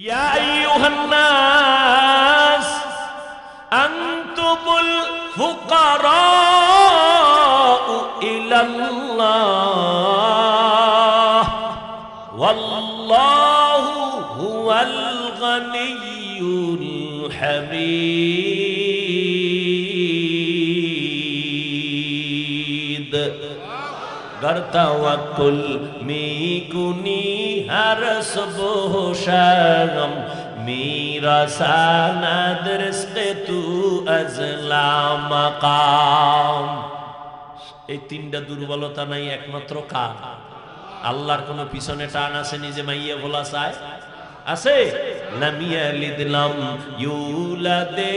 يا أيها الناس أنتم الفقراء إلى الله والله هو الغني الحميد. gartawakkul mikuni haras bohsharam mira sanad rizqe tu azla maqam এই তিনটা দুর্বলতা নাই, একমাত্র কার আল্লাহর কোনো পিছনে টান আছে, নিজে মাইয়া বলা চায়? আছে? লামিয়ালিদলাম ইউলাদে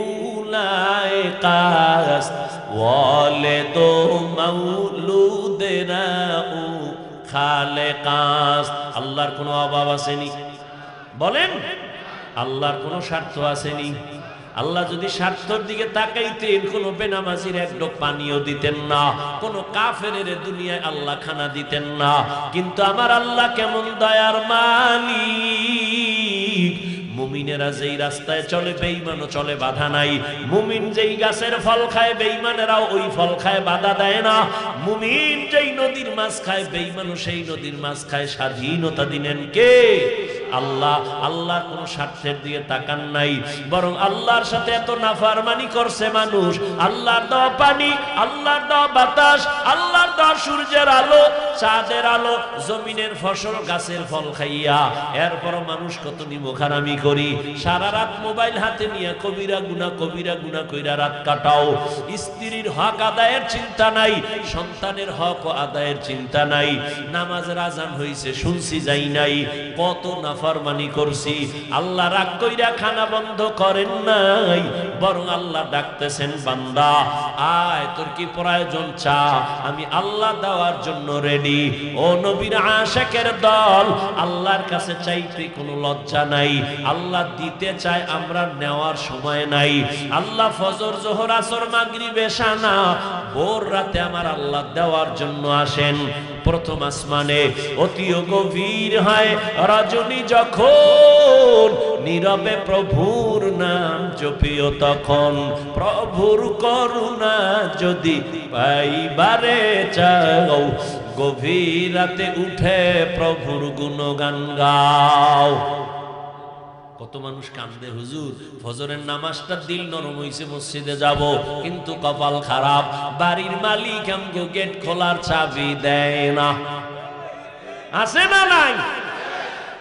উলায় কাস্ত তো মাউলুদেরা উ খালে কাস। আল্লাহর কোনো অভাব আসেনি। বলেন, আল্লাহর কোনো স্বার্থ আসেনি। আল্লাহ যদি স্বার্থর দিকে তাকাইতেন, কোনো বেনামাজির এক ডোক পানিও দিতেন না, কোনো কাফের দুনিয়ায় আল্লাহ খানা দিতেন না। কিন্তু আমার আল্লাহ কেমন দয়ার মালিক। মুমিনেরা যেই রাস্তায় চলে বেইমানও চলে, বাধা নাই। মুমিন যেই গাছের ফল খায় বেইমানেরাও ওই ফল খায়, বাধা দেয় না। মুমিন যেই নদীর মাছ খায় বেইমানু সেই নদীর মাছ খায়। স্বাধীনতা দিনেন কে? আল্লাহ, আল্লাহর কোন স্বার্থের দিকে তাকান নাই। বরং আল্লাহর সাথে এত নাফারমানি করছে মানুষ। আল্লাহর দেওয়া পানি, আল্লাহর দেওয়া বাতাস, আল্লাহর দেওয়া সূর্যের আলো, চাঁদের আলো, জমিনের ফসল, গাছের ফল খাইয়া এরপর মানুষ কত নিমখারামি করি। সারা রাত মোবাইল হাতে নিয়ে কবিরা গুনা কবিরা গুনা কইরা রাত কাটাও। স্ত্রীর হক আদায়ের চিন্তা নাই, সন্তানের হক আদায়ের চিন্তা নাই। নামাজের আজান হইছে, শুনছি যাই নাই। কত নাফরমানি করছি। আল্লাহ রাগ কইরা খানা বন্ধ করেন নাই, বরং আল্লাহ ডাকতেছেন, বান্দা, আয়, তোর কি প্রয়োজন চা? আমি আল্লাহ দেওয়ার জন্য রেডি ও নবীর আশেকের দল, আল্লাহর কাছে চাইতে কোনো লজ্জা নাই। আল্লাহ দিতে চায় আমরা নেওয়ার সময় নাই। আল্লাহ ফজর, জোহর, আসর মাগরি বেশানা ভোর রাতে আমার আল্লাহ দেওয়ার জন্য আসেন। প্রথম আসমানে অতি গভীর হয়। রজনী যখন নীরবে প্রভুর নাম জপিও তখন প্রভুর করুণা যদি পাইবারে চাও, গভীর রাতে উঠে প্রভুর গুণগান গাও। কত মানুষ কান্দে, হুজুর, ফজরের নামাজটা দিল নরম হইছে, মসজিদে যাব, কিন্তু কপাল খারাপ। বাড়ির মালিক আমগো গেট খোলার চাবি দেয় না। আছে না নাই?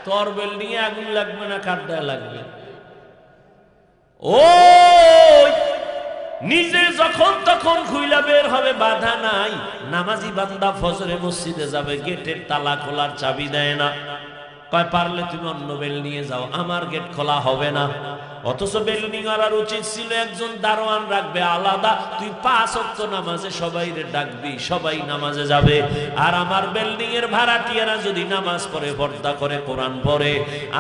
তোর বিল্ডিং এ আগুন লাগবে না কাঠটা লাগবে? ওই, নিজে যখন তখন খুইলা বের হবে, বাধা নাই। নামাজি বান্দা ফজরে মসজিদে যাবে, গেটের তালা খোলার চাবি দেয় না। কয়, পারলে তুমি অন্য বেল নিয়ে যাও, আমার গেট খোলা হবে না। অথচ বেলুনি করার উচিত ছিল একজন দারোয়ান রাখবে, আলাদা। তুই পাঁচ অক্ত নামাজে সবাই ডাকবি, সবাই নামাজে যাবে। আর আমার বিল্ডিং এর ভাড়াটিয়ারা যদি নামাজ পড়ে, পর্দা করে, কোরআন পড়ে,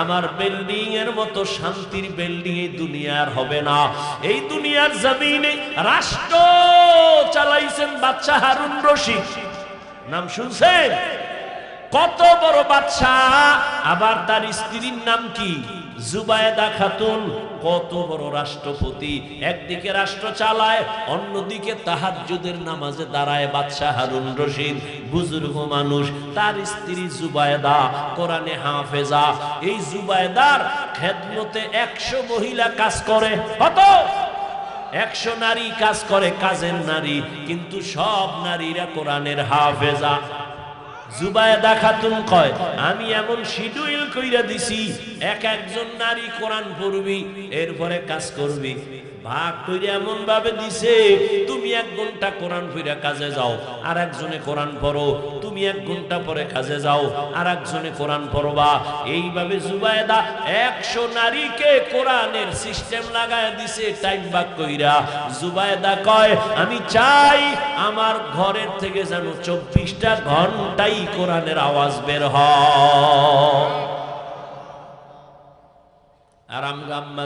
আমার বিল্ডিং এর মতো শান্তির বিল্ডিং এই দুনিয়ার হবে না। এই দুনিয়ার জমিনে রাষ্ট্র চালাইছেন বাচ্চা হারুন রশিদ। নাম শুনছেন? কত বড় বাচ্চা আবার তার স্ত্রীর নাম কি? জুবায়দা খাতুন, কত বড় রাষ্ট্রপতি। একদিকে রাষ্ট্র চালায়, অন্যদিকে তাহাজ্জুদের নামাজে দাঁড়ায় বাদশাহ হারুন রশিদ। বুজুর্গ মানুষ, তার স্ত্রী জুবায়দা, কোরআনে হাফেজা। এই জুবায়দার খেদমতে একশো মহিলা কাজ করে। কত? একশো নারী কাজ করে, কাজের নারী। কিন্তু সব নারীরা কোরআনের হাফেজা। জুবায়দা খাতুন কয়, আমি এমন শিডিউল কইরা দিছি, এক একজন নারী কোরআন পড়বি, এরপরে কাজ করবি। ভাগ করে এমন ভাবে দিছে, তুমি এক ঘণ্টা কোরআন ফিরা কাজে যাও আর একজনে কোরআন পড়ো, তুমি এক ঘণ্টা পরে কাজে যাও আর একজনে কোরআন পড়বা। এইভাবে জুবায়দা একশো নারীকে কোরআনের সিস্টেম লাগায় দিছে, টাইম ভাগ কইরা। জুবায়দা কয়, আমি চাই আমার ঘরের থেকে যেন চব্বিশটা ঘন্টাই কোরআনের আওয়াজ বের হয়। আর আম্মা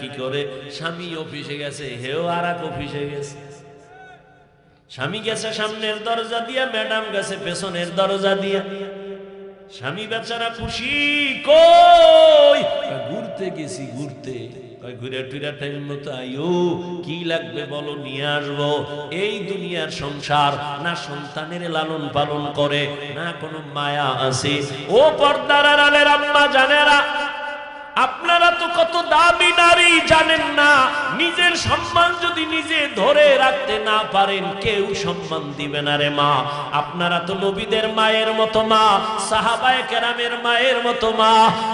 কি করে? স্বামী অফিসে গেছে, হেও আর অফিসে গেছে। স্বামী গেছে সামনের দরজা দিয়া, ম্যাডাম গেছে পেছনের দরজা দিয়া। স্বামী বেচারা খুশি, কই? গেছি, ঘুরতে। ঘুরে টাইম মতো আইও, কি লাগবে বলো, নিয়ে আসব। এই দুনিয়ার সংসার না সন্তানের লালন পালন করে, না কোনো মায়া আছে। ও পর্দার আড়ালের আম্মা জানেরা আপনারা তো কত দামি নারী জানেন না। নিজের সম্মান যদি নিজে ধরে রাখতে না পারেন, কেউ সম্মান দিবে না রে মা। আপনারা তো নবীদের মায়ের মতো মা, সাহাবায়ে কেরামের মায়ের মতো মা।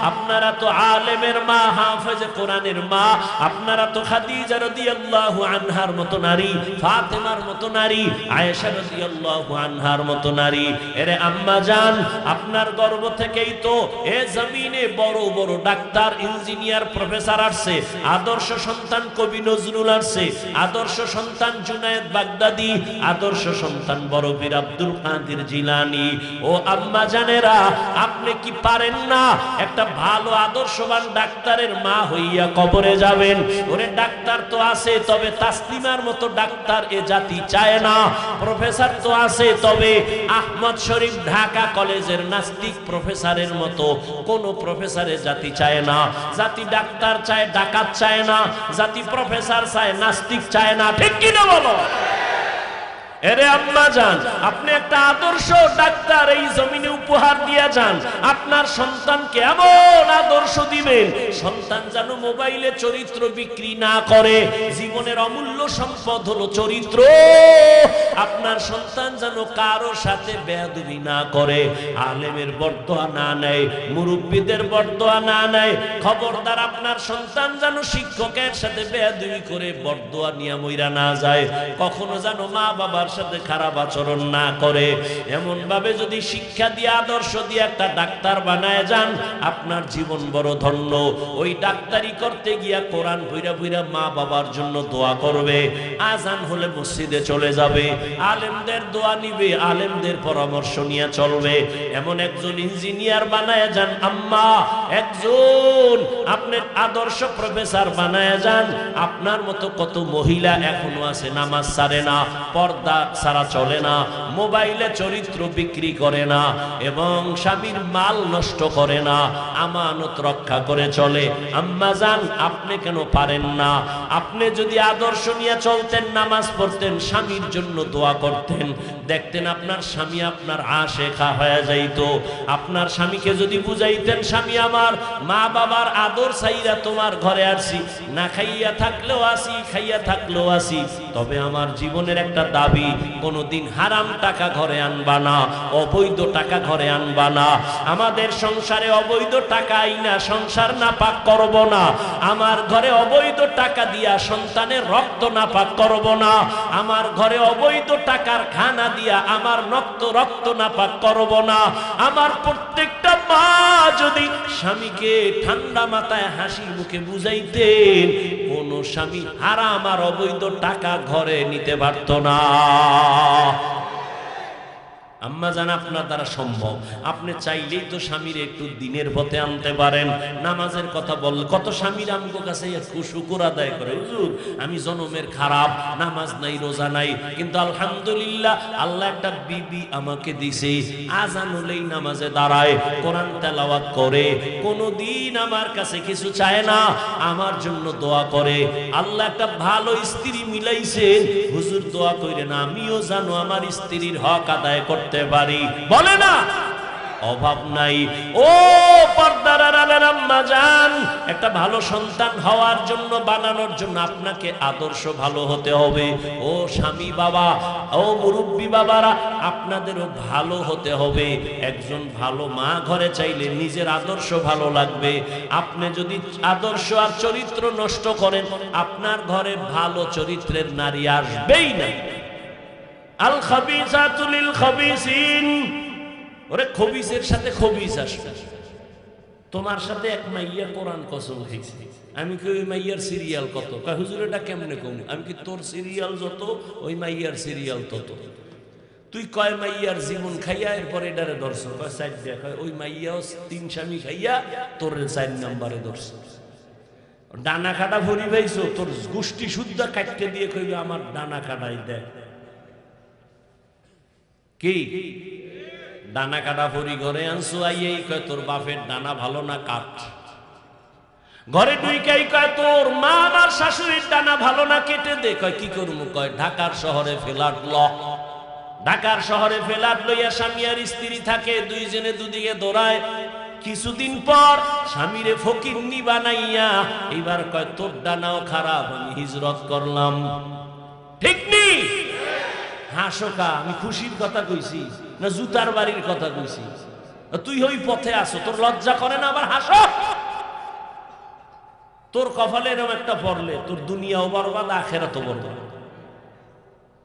আপনারা তো আলেমের মা, হাফেজ কোরআনের মা। আপনারা তো খাদিজা রাদিয়াল্লাহু আনহার মতো নারী, ফাতেমার মতো নারী, আয়েশা রাদিয়াল্লাহু আনহার মতো নারী। এরে আম্মা জান, আপনার গর্ব থেকেই তো এ জমিনে বড় বড় ডাক্তার ইঞ্জিনিয়ার প্রফেসর আসছে, আদর্শ সন্তান কবি নজরুল আসছে, আদর্শ সন্তান জুনায়েদ বাগদাদি, আদর্শ সন্তান বড় বীর আব্দুল কাদের জিলানি। ও আম্মা জানেরা, আপনি কি পারেন না একটা ভালো আদর্শবান ডাক্তারের মা হইয়া কবরে যাবেন? ওরে ডাক্তার তো আছে, তবে তাসলিমার মতো ডাক্তার এ জাতি চায় না। প্রফেসর তো আছে, তবে আহমদ শরীফ ঢাকা কলেজের নাস্তিক প্রফেসরের মতো কোন প্রফেসরের জাতি চায় না। জাতি ডাক্তার চায়, ডাকাত চায় না, জাতি প্রফেসর চায়, নাস্তিক চায় না। ঠিক কিনা বলো? মোবাইলে চরিত্র বিক্রি না করে, জীবনের অমূল্য সম্পদ হলো চরিত্র। আপনার সন্তান যেন কারও সাথে বেয়াদবি না করে, আলেমের বর্দোয়া না নেয়, মুরব্বীদের বর্দোয়া না নেয়। খবরদার আপনার সন্তান যেন শিক্ষকের সাথে বেয়াদবি করে, বর্দোয়া নিয়ে মইরা না যায়। কখনো যেন মা বাবার সাথে খারাপ আচরণ না করে এমন ভাবে যদি শিক্ষা দিয়ে, আদর্শ দিয়ে একটা ডাক্তার বানায় যান, আপনার জীবন বড় ধন্য। ওই ডাক্তারি করতে গিয়া কোরআন ভুইরা ভুইরা মা বাবার জন্য দোয়া করবে, আজান হলে মসজিদে চলে যাবে, আলেমদের দোয়া নিবে, আলেমদের পরামর্শ নিয়ে চলবে। এমন একজন ইঞ্জিনিয়ার বানায় যান, আম্মা, একজন আপনি আদর্শ প্রফেসর বানায় যান, আপনার মতো কত মহিলা এখনও আছে, নামাজ সারে না, পর্দা সারা চলে না, মোবাইলে চরিত্র বিক্রি করে না, এবং স্বামীর মাল নষ্ট করে না, আমানত রক্ষা করে চলে। আম্মা যান আপনি কেন পারেন না? আপনি যদি আদর্শ নিয়ে চলতেন, নামাজ পড়তেন, স্বামীর জন্য দোয়া করতেন, দেখতেন আপনার স্বামী আপনার আশেখা হয়ে যাইত। আপনার স্বামীকে যদি বুঝাইতেন, স্বামী আমার, মা বাবার আদর চাইরা তোমার ঘরে আসি, না খাইয়া থাকলেও আসি, খাইয়া থাকলেও আসি, তবে আমার জীবনের একটা দাবি কোনোদিন হারাম টাকা ঘরে আনবা না, অবৈধ টাকা ঘরে আনবা না। আমাদের সংসারে অবৈধ টাকা আইনা, সংসার না পাক করব না। আমার ঘরে অবৈধ টাকা দিয়া সন্তানের রক্ত না পাক করব না। আমার ঘরে অবৈধ টাকার খানা দিয়া আমার রক্ত রক্ত না পাক করব না। আমার প্রত্যেকটা মা যদি স্বামীকে ঠান্ডা মাথায় হাসি মুখে বুঝাইতেন, কোন স্বামী হারাম আর অবৈধ টাকা ঘরে নিতে পারত না। আম্মা জান, আপনার দ্বারা সম্ভব। আপনি চাইলেই তো স্বামীর একটু দিনের পথে আনতে পারেন। নামাজের কথা বল, কত স্বামীর আমগো কাছে শুকুর আদায় করে, হুজুর, আমি জনমের খারাপ, নামাজ নাই, রোজা নাই, কিন্তু আলহামদুলিল্লাহ আল্লাহ একটা বিবি আমাকে দিছে। আজান হলেই নামাজে দাঁড়ায়, কোরআন তেলাওয়াত করে, কোনোদিন আমার কাছে কিছু চায় না, আমার জন্য দোয়া করে। আল্লাহ একটা ভালো স্ত্রী মিলাইছেন। হুজুর, দোয়া কইরেন, আমিও জানো আমার স্ত্রীর হক আদায় করতে পারি। বলে না। অভাব নাই। ও জান, একটা ভালো সন্তান হওয়ার জন্য, বানানোর জন্য আপনাকে আদর্শ ভালো হতে হবে। ও স্বামী বাবা, ও মুরব্বী বাবারা, আপনাদেরও ভালো হতে হবে। একজন ভালো মা ঘরে চাইলে নিজের আদর্শ ভালো লাগবে। আপনি যদি আদর্শ আর চরিত্র নষ্ট করেন, আপনার ঘরে ভালো চরিত্রের নারী আসবেই না। আল খাবিসাতুলিল খাবিসিন। ওরে খবিসের সাথে খবিস আসবে তোমার সাথে এক মাইয়া কোরআন কসম খাইছে আমি কি ওই মাইয়ার সিরিয়াল কত? হুজুর, এটা কেমনে কম? আমি কি তোর সিরিয়াল যত, ওই মাইয়ার সিরিয়াল তত। তুই কয়, মাইয়ার জীবন খাইয়া, এরপরে এটারে ধরছ? কয়, সাইড দেখ। ওই মাইয়াও তিন স্বামী খাইয়া, তোর চার নাম্বারে ধরছ। ডানা কাটা ভরি পাইছো, তোর গোষ্ঠী শুদ্ধ কাটতে দিয়ে কইবে আমার ডানা কাটাই দেখ। কি? ডানা কাটা ভরি ঘরে আনছো আইয়েই কয়, তোর বাপের ডানা ভালো না কাঠ? ঘরে ডুইকাই কয়, তোর মা আমার শাশুড়ির ডানা ভালো না কেটে দে। কয়, কি করব কয়, ঢাকার শহরে ফেলাট ল। ঢাকার শহরে ফেলাট লইয়া স্বামী আর স্ত্রী থাকে, দুইজনে দুদিকে দৌড়ায়। কিছুদিন পর স্বামীরে ফকিরনি বানাইয়া এবার কয়, তোর ডানাও খারাপ, আমি হিজরত করলাম। ঠিক নি হাসোকা, আমি খুশির কথা কইছি, না জুতার বাড়ির কথা কইছি। তুই ওই পথে আসো তোর লজ্জা করে না আবার হাসো? তোর কপালে এরকম একটা পড়লে, তোর দুনিয়াও বরবাদ, আখেরাতও বরবাদ।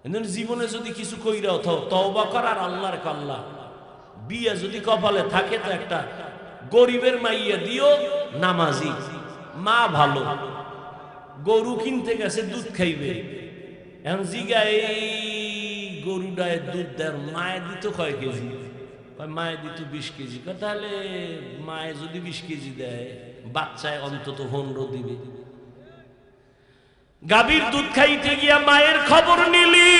এজন্য জীবনে যদি কিছু কইরা অথ তওবা কর আর আল্লাহর আল্লাহ বিয়ে যদি কপালে থাকে তো একটা গরিবের মাইয়া দিও, নামাজি। মা ভালো। গরু কিনতে গেছে, দুধ খাইবে। এখন জিগা এই গরুটায় দুধ দেয় মায়ের দিত কয় কেজি? মায়ের দিত বিশ কেজি। তাহলে মায়ে যদি বিশ কেজি দেয়, বাচ্চায় অন্তত পনেরো দিবে। গাভীর দুধ খাইতে গিয়া মায়ের খবর নিলি।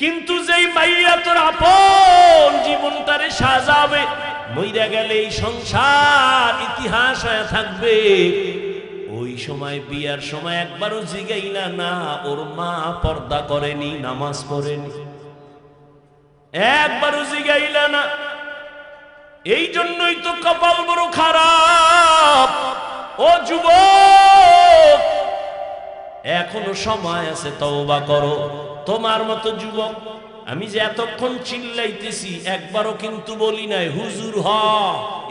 কিন্তু যেই মাইয়া তোর আপন জীবনটারে সাজাবে, মইরা গেলে এই সংসার ইতিহাস হয়ে থাকবে। ওই সময় বিয়ার সময় একবারও জিগাইলা না, ওর মা পর্দা করেনি, নামাজ পড়েনি। একবারও জিগাইলা না। এই জন্যই তো কপাল বড় খারাপ। ও যুবক, এখনও সময় আছে, তওবা করো। তোমার মতো যুবক আমি যে এতক্ষণ চিল্লাইতেছি, একবারও কিন্তু বলি নাই, হুজুর, হ,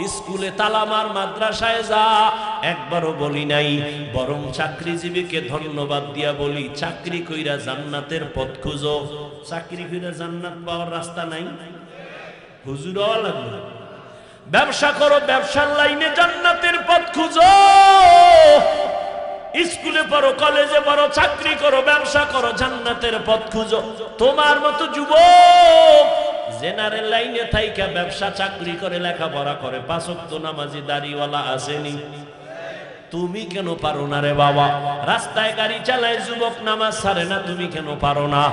স্কুলে তালামার মাদ্রাসায় যা। একবারও বলি নাই, বরং চাকরিজীবীকে ধন্যবাদ দিয়া বলি, চাকরি কইরা জান্নাতের পথ খুঁজো। চাকরি কইরা জান্নাত পাওয়ার রাস্তা নাই। হুজুর লাগবে। ব্যবসা করো, ব্যবসার লাইনে জান্নাতের পথ খুঁজো। স্কুলে পড়ো, কলেজে পড়ো, চাকরি করো, ব্যবসা করো, জান্নাতের পথ খুঁজো। তোমার মতো যুবক জেনারেল লাইনে থাইকা ব্যবসা, চাকরি করে, লেখাপড়া করে, পাঁচক্ত নামাজি, দাড়িওয়ালা আসেনি। তুমি কেন পারো না রে বাবা? রাস্তায় গাড়ি চালায় যুবক নামাজ ছাড়ে না, তুমি কেন পারো না?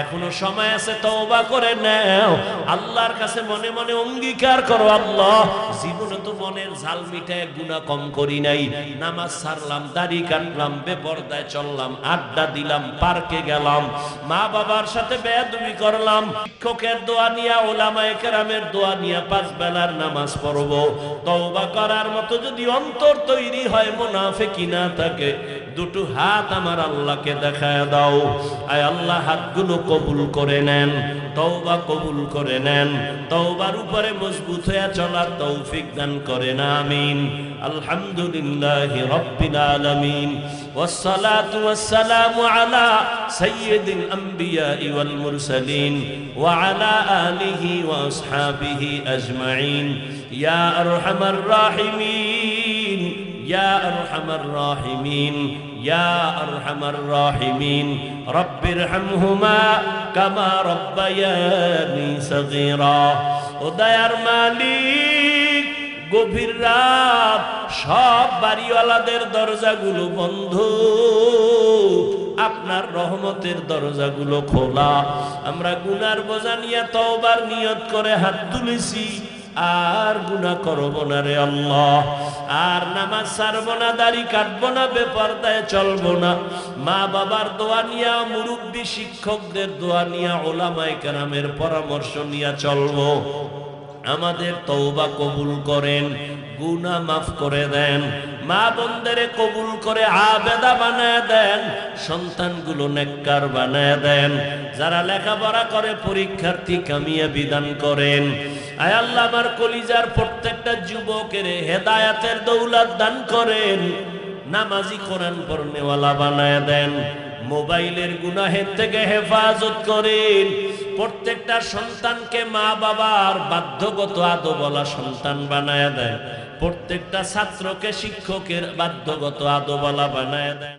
এখনও সময় আছে, তওবা করে নাও। আল্লাহর কাছে মনে মনে অঙ্গীকার করো, আল্লাহ। জীবনে তো মনের ঝাল মিটায় গুণা কম করি নাই। নামাজ ছাড়লাম দাড়ি কাটলাম, বেপরদায় চললাম, আড্ডা দিলাম, পার্কে গেলাম, মা বাবার সাথে বেয়াদবি করলাম, শিক্ষকের দোয়া নিয়া, ওলামায়ে কেরামের দোয়া নিয়া পাঁচ বেলার নামাজ পড়ব। তওবা করার মতো যদি অন্তর তৈরি হয় মুনাফিকি না থাকে দুটো হাত আমার আল্লাহকে দেখায় দাও আয় আল্লাহ হাতগুলো কবুল করে নেন তওবা কবুল করে নেন তওবার উপরে মজবুত হয়ে চলার তৌফিক দান করেন আমিন আলহামদুলিল্লাহি রাব্বিল আলামিন والصلاة والسلام على سيد الأنبياء والمرسلين وعلى آله وأصحابه أجمعين يا أرحم الراحمين ইয়া আরহামার রাহিমিন, ইয়া আরহামার রাহিমিন, রব্বির হামহুমা কামা রব্বায়ানি সাগীরা। ও দয়ার মালিক, গভীর রাত সব বাড়িওয়ালাদের দরজাগুলো বন্ধ। আপনার রহমতের দরজাগুলো খোলা। আমরা গুনার বোঝা নিয়ে তওবার নিয়ত করে হাত তুলেছি। আর গুনা করব না রে আল্লাহ। আর নামাজ ছাড়বো না, দাড়ি কাটবো না, বেপরদায় চলবো না। মা বাবার দোয়া নিয়া, মুরব্বী শিক্ষকদের দোয়া নিয়া, ওলামায় কেরামের পরামর্শ নিয়া চলবো। আমাদের তৌবা কবুল করেন গুনা মাফ করে দেন। মা বন্ধেরে কবুল করে আবেদা বানায় দেন, সন্তানগুলো নেককার বানায় দেন। যারা লেখাপড়া করে, পরীক্ষার্থী কামিয়ে বিধান করেন। আমার কলিজার প্রত্যেকটা যুবকের হেদায়াতের দৌলত দান করেন। নামাজি কোরআন পড়নেওয়ালা বানায় দেন। মোবাইলের গুনাহের থেকে হেফাজত করেন। প্রত্যেকটা সন্তানকে মা বাবার বাধ্যগত আদো বলা সন্তান বানায় দেয় প্রত্যেকটা ছাত্রকে শিক্ষকের বাধ্যগত আদো বলা বানায় দেয়